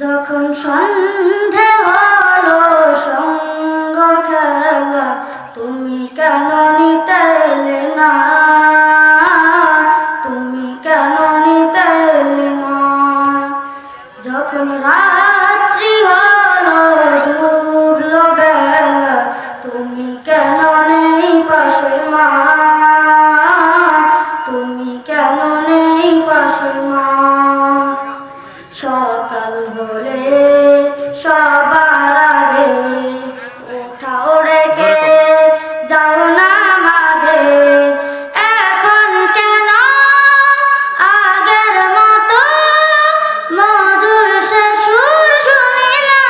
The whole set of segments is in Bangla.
যখন সন্ধে হলো সঙ্গ খেলা, তুমি কেন নিতে না? তুমি কেন নিতে যখন রাত্রি হলো ডুবলো বেলা, তুমি কেন নেই পাশে মা? তুমি কেন নেই পাশে মা? সকাল হলে সবার আগে উঠাও রেখে যাও না মাঝে। এখন কেন আগের মতো মধুর সে সুর শুনি না?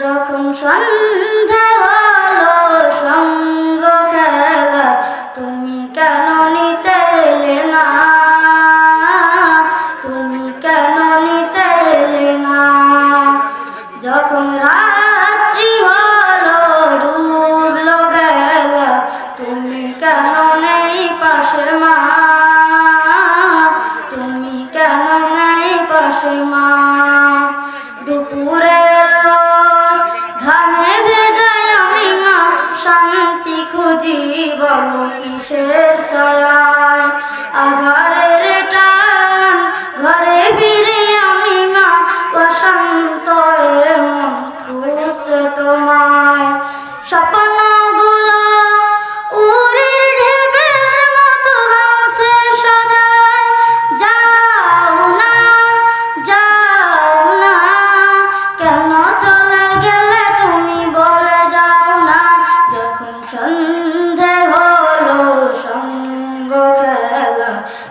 যখন সন্ধে হলো কেন নাই পাশে মা দুপুরের ঘামে ভেজাই আমি মা, শান্তি খুঁজি বলো কিসের সয়ায় আহারের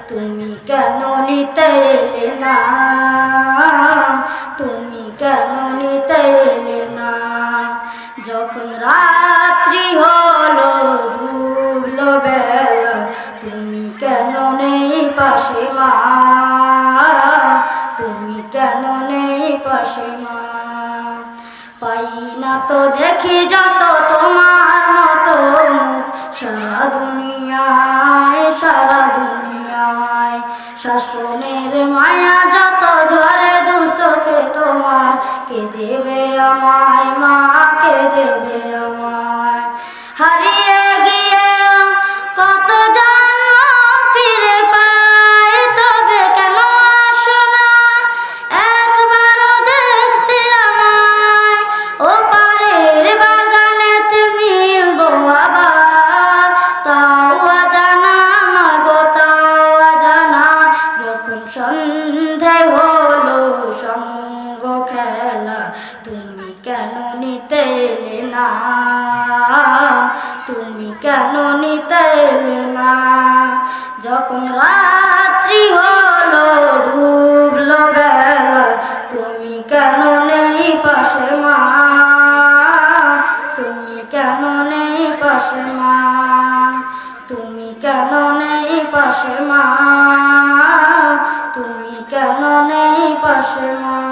তুমি কেন নিতে এলে না? তুমি কেন নিতে এলে না? যখন রাত্রি হলো ডুবলো বেলা, তুমি কেন নেই পাশে মা? তুমি কেন নেই পাশে মা? পাই না তো দেখি যত তোমার মতো সারা দুনিয়ায় সারা দুনিয়ায় শাসনের মায়া যত ঝরে দুসখে তোমার। কে দেবে আমায় মা? কে দেবে আমায়? তুমি কেন নিতে এলে না? যখন রাত্রি হলো ডুবলো বেলা তুমি কেন নেই পাশে মা? তুমি কেন নেই পাশে মা? তুমি কেন নেই পাশে মা? তুমি কেন নেই পাশে মা?